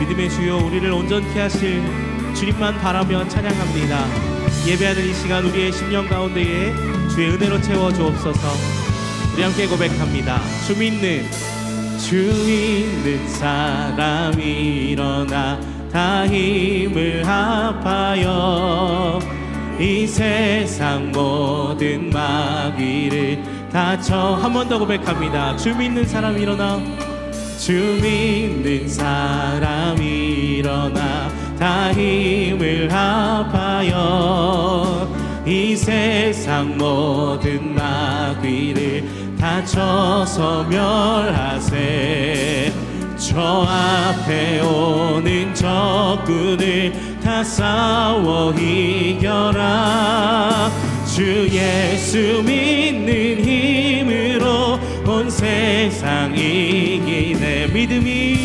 믿음의 주여 우리를 온전케 하실 주님만 바라며 찬양합니다. 예배하는 이 시간 우리의 심령 가운데에 주의 은혜로 채워 주옵소서. 우리 함께 고백합니다. 주 믿는 주 믿는 사람이 일어나 다 힘을 합하여 이 세상 모든 마귀를 다쳐 한 번 더 고백합니다. 주 믿는 사람 일어나. 주 믿는 사람이 일어나. 다 힘을 합하여 이 세상 모든 마귀를 다쳐서 멸하세. 저 앞에 오는 적군을 다 싸워 이겨라. 주 예수 믿는 힘으로 온 세상 이기네. 믿음이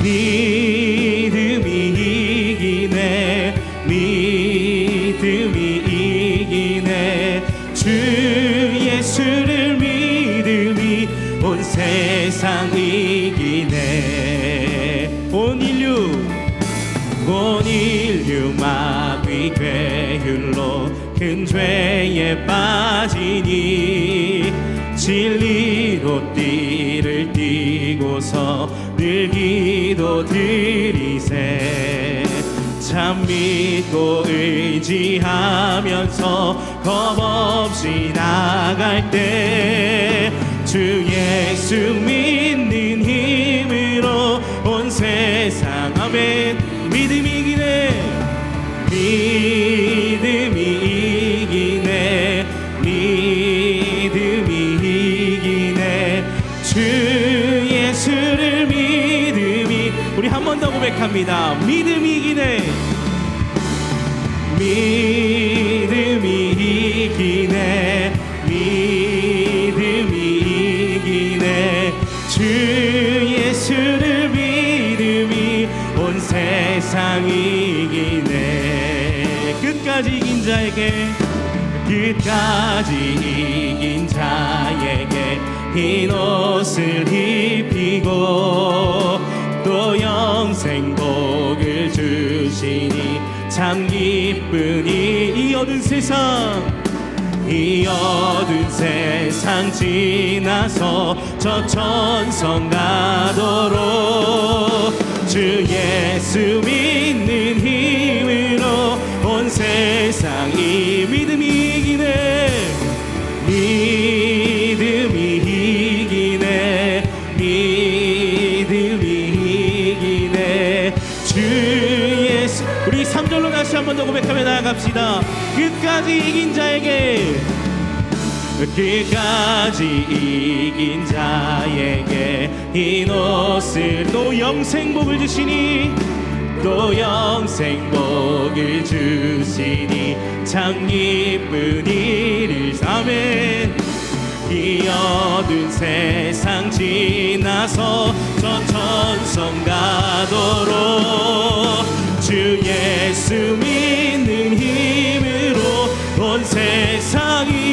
믿음이 이기네. 믿음이 이기네. 주 예수를 믿음이 온 세상 큰 죄에 빠지니 진리로 띠를 띠고서 늘 기도 드리세. 참 믿고 의지하면서 겁없이 나갈 때 주 예수 믿는 힘으로 온 세상. 아멘. 믿음이 이기네 믿 고백합니다. 믿음이 이기네. 믿음이 이기네. 믿음이 이기네. 주 예수를 믿음이 온 세상 이기네. 끝까지 이긴 자에게 끝까지 이긴 자에게 흰 옷을 입히고 또 영생 복을 주시니 참 기쁘니 이 어두운 세상 이 어두운 세상 지나서 저 천성 가도록 주 예수 믿는 힘으로 온 세상 이 믿음이 나아갑시다. 끝까지 이긴 자에게. 끝까지 이긴 자에게 흰 옷을 또 영생복을 주시니 또 영생복을 주시니 참 기쁜 일을 삼해 이 어두운 세상 지나서 저 천성 가도록 주 예수 믿는 힘으로 온 세상 이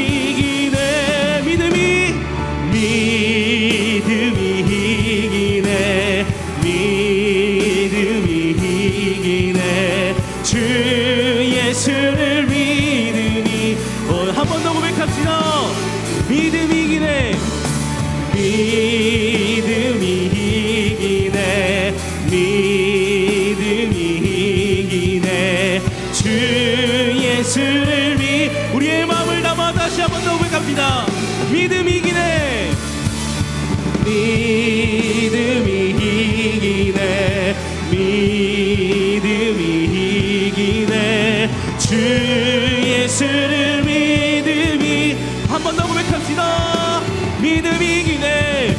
믿음이 이기네.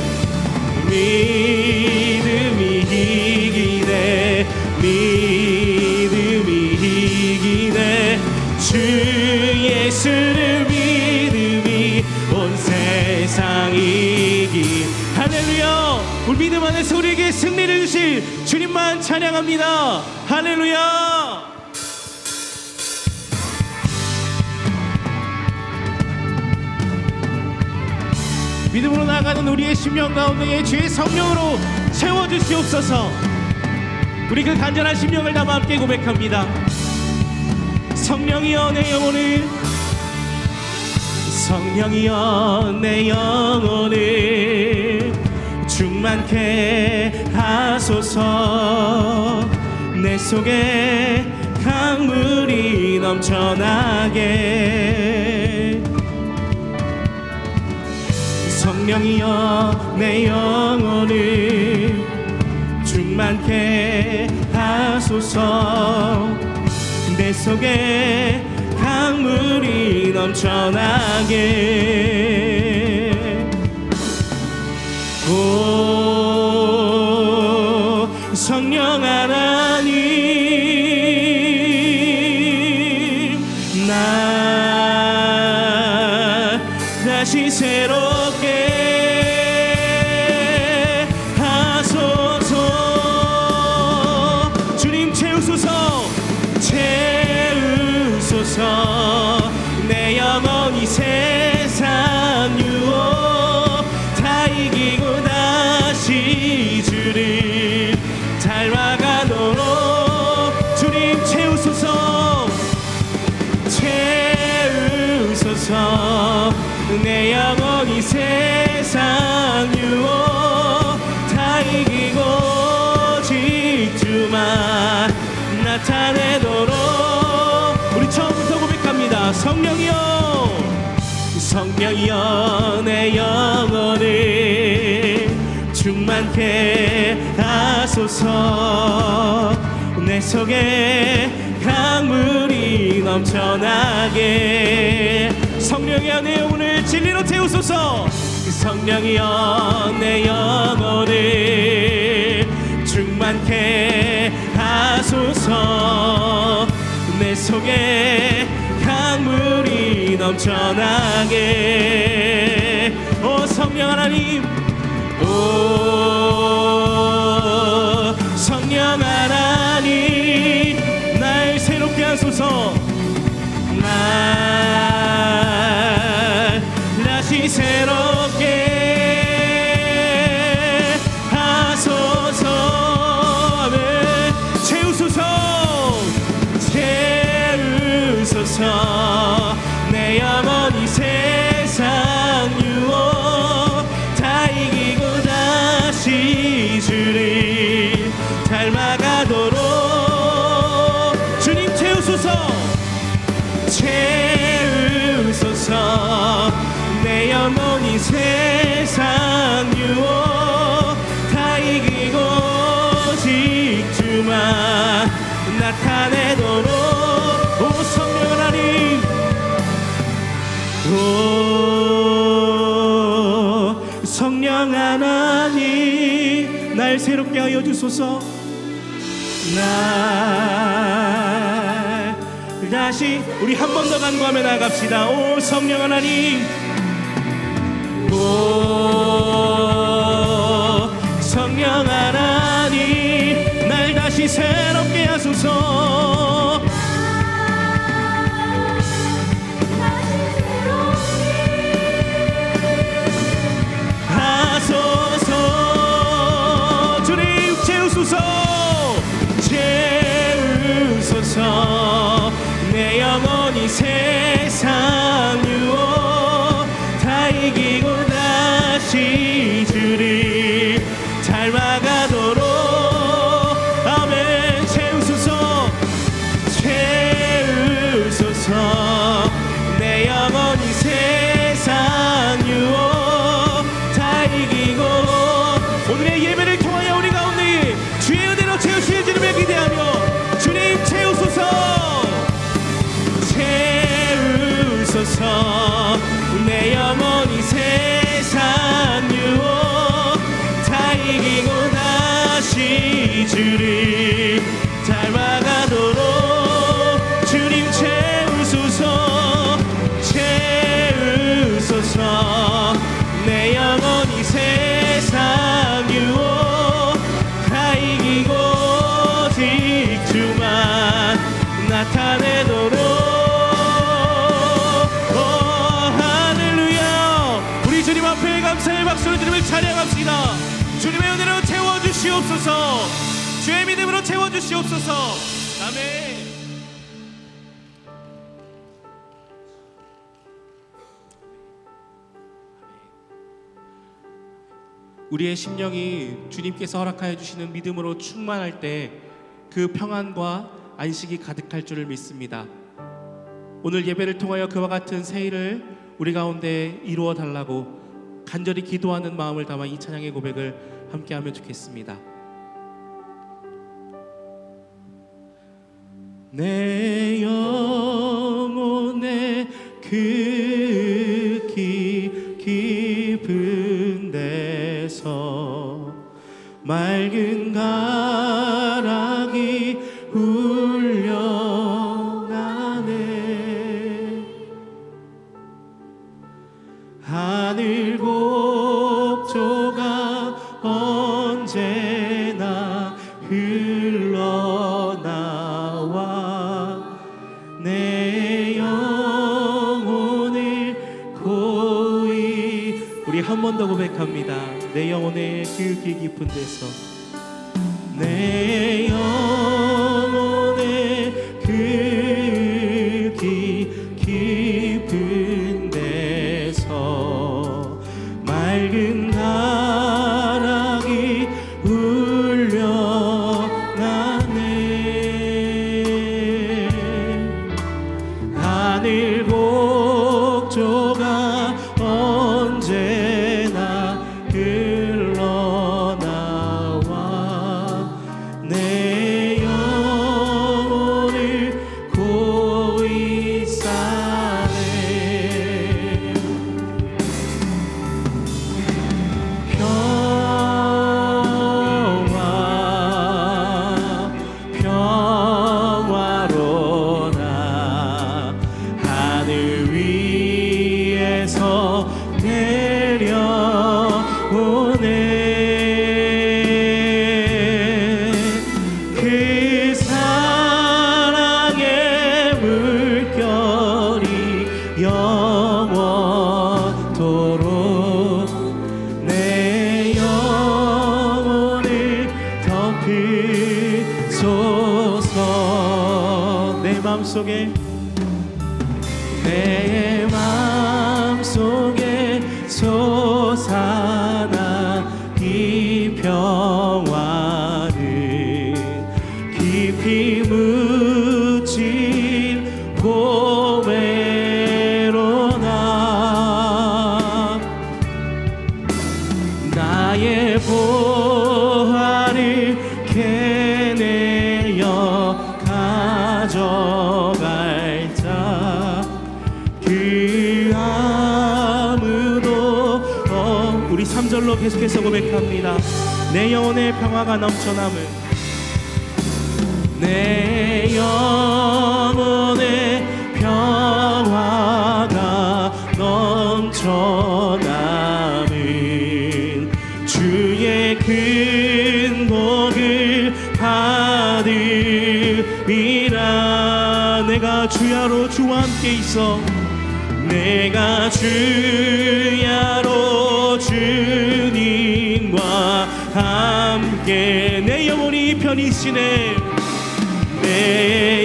믿음이 이기네. 믿음이 이기네. 주 예수를 믿음이 온 세상 이기. 할렐루야. 우리 믿음 안에서 우리에게 승리를 주실 주님만 찬양합니다. 할렐루야 믿음으로 나아가는 우리의 심령 가운데에 주의 성령으로 채워주시옵소서. 우리 그 간절한 심령을 담아 함께 고백합니다. 성령이여 내 영혼을. 성령이여 내 영혼을 충만케 하소서. 내 속에 강물이 넘쳐나게 성령이여 내 영혼을 충만케 하소서. 내 속에 강물이 넘쳐나게. 오 성령 하나님 나 다시 새롭 내 영혼이 세상 유혹 다 이기고 주만 나타내도록 우리 처음부터 고백합니다. 성령이여 성령이여 내 영혼을 충만케 하소서. 내 속에 강물이 넘쳐나게 성령이여 내 영혼을 진리로 태우소서. 성령이여 내 영혼을 충만케 하소서. 내 속에 강물이 넘쳐나게. 오 성령 하나님 다시 새롭 영혼이 세상 유혹 다 이기고 오직 주만 나타내도록 오 성령 하나님 오 성령 하나님 날 새롭게 하여 주소서. 날 다시 우리 한 번 더 간구하며 나갑시다. 오 성령 하나님 날다 주님을 찬양합시다. 주님의 은혜로 채워주시옵소서. 주의 믿음으로 채워주시옵소서. 아멘. 우리의 심령이 주님께서 허락하여 주시는 믿음으로 충만할 때 그 평안과 안식이 가득할 줄을 믿습니다. 오늘 예배를 통하여 그와 같은 새일을 우리 가운데 이루어 달라고 간절히 기도하는 마음을 담아 이 찬양의 고백을 함께 하면 좋겠습니다. 내 영혼의 그 언제나 흘러나와 내 영혼을 고이 우리 한 번 더 고백합니다. 내 영혼의 그길 깊은 데서 내 영혼 맘속에 내 계속해서 고백합니다. 내 영혼의 평화가 넘쳐남을 내 영혼의 평화가 넘쳐남은 주의 큰 복을 받으리라. 내가 주야로 주와 함께 있어. 내가 주 함께 내 영혼이 편이시네. 내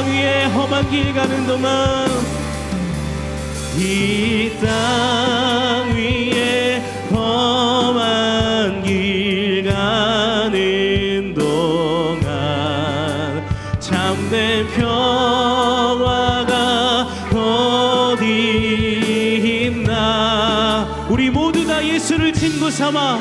땅 위에 험한 길 가는 동안 이 땅 위에 험한 길 가는 동안 참된 평화가 어디 있나? 우리 모두 다 예수를 친구 삼아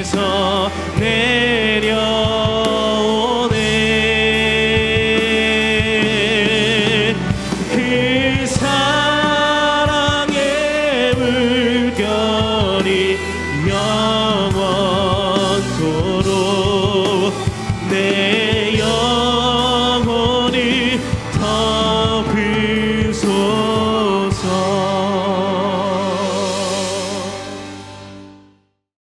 위에서 내